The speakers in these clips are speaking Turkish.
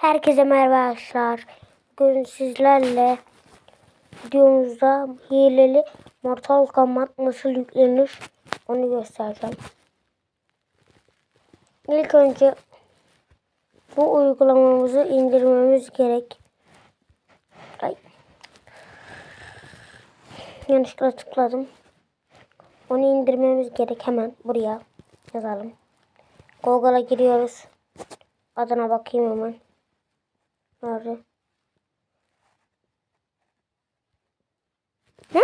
Herkese merhaba arkadaşlar. Bugün sizlerle videomuzda hileli Mortal Kombat nasıl yüklenir onu göstereceğim. İlk önce bu uygulamamızı indirmemiz gerek. Ay. Yanlışlıkla tıkladım. Onu indirmemiz gerek hemen buraya yazalım. Google'a giriyoruz. Adına bakayım hemen. Nerede? Ne?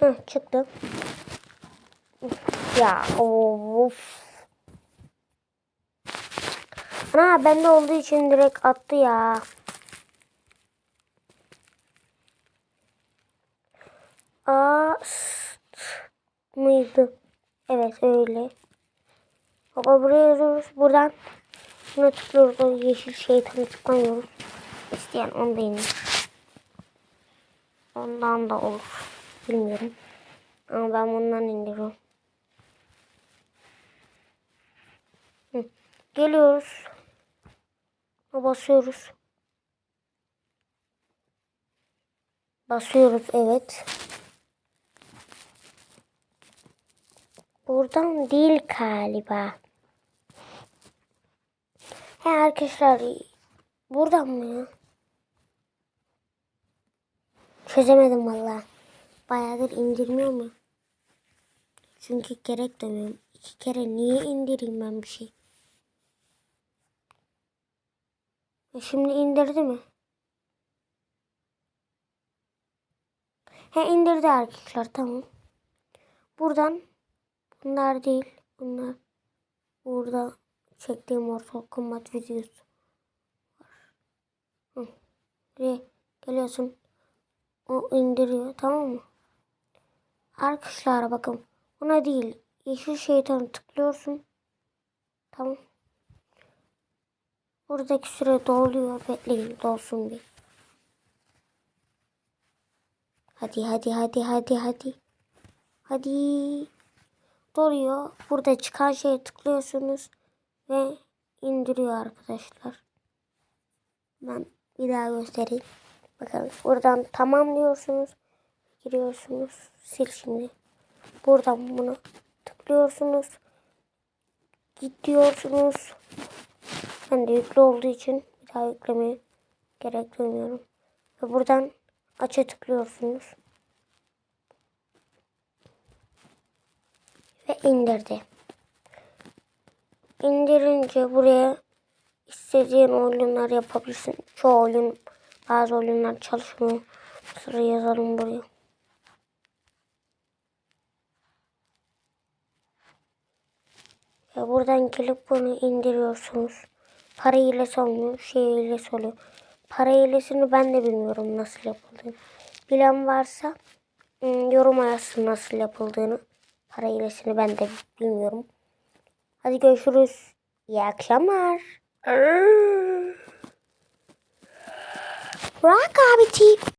Heh, çıktı. Ya of. Ana bende olduğu için direkt attı ya. Mıydı? Evet öyle. Baba buraya yazıyoruz. Buradan buna tıklıyoruz. O yeşil şeytanı tıklamıyoruz. İsteyen onu da indir. Ondan da olur. Bilmiyorum. Ama ben bundan indiriyorum. Hı. Geliyoruz. Basıyoruz. Basıyoruz evet. Buradan değil galiba. He arkadaşlar buradan mı ya? Çözemedim valla. Bayağıdır indirmiyor mu? Çünkü gerek demiyorum. İki kere niye indireyim ben bir şey? E şimdi indirdi mi? He indirdi arkadaşlar tamam. Buradan bunlar değil. Bunlar burada çektiğim Mortal Kombat videosu var. Hı. Buraya geliyorsun. O indiriyor tamam mı? Arkadaşlar bakın. Buna değil. Yeşil şeytanı tıklıyorsun. Tamam. Buradaki süre doluyor. Bekleyin dolsun bir. Hadi hadi hadi hadi hadi. Hadi. Doluyor. Burada çıkan şeye tıklıyorsunuz ve indiriyor arkadaşlar. Ben bir daha göstereyim. Bakın buradan tamam diyorsunuz. Giriyorsunuz. Sil şimdi. Buradan bunu tıklıyorsunuz. Git diyorsunuz. Ben de yüklü olduğu için bir daha yüklemeye gerek duymuyorum. Ve buradan aça tıklıyorsunuz. İndirdi. İndirince buraya istediğin oyunlar yapabilirsin. Çoğu oyun, bazı oyunlar çalışmıyor. Sıra yazalım buraya. Ve buradan gelip bunu indiriyorsunuz. Para hilesi olmuyor, şey hilesi oluyor. Para hilesini ben de bilmiyorum nasıl yapıldığını. Bilen varsa ım, yoruma yazsın nasıl yapıldığını. Para hilesini ben de bilmiyorum. Hadi görüşürüz. İyi akşamlar. Rock abi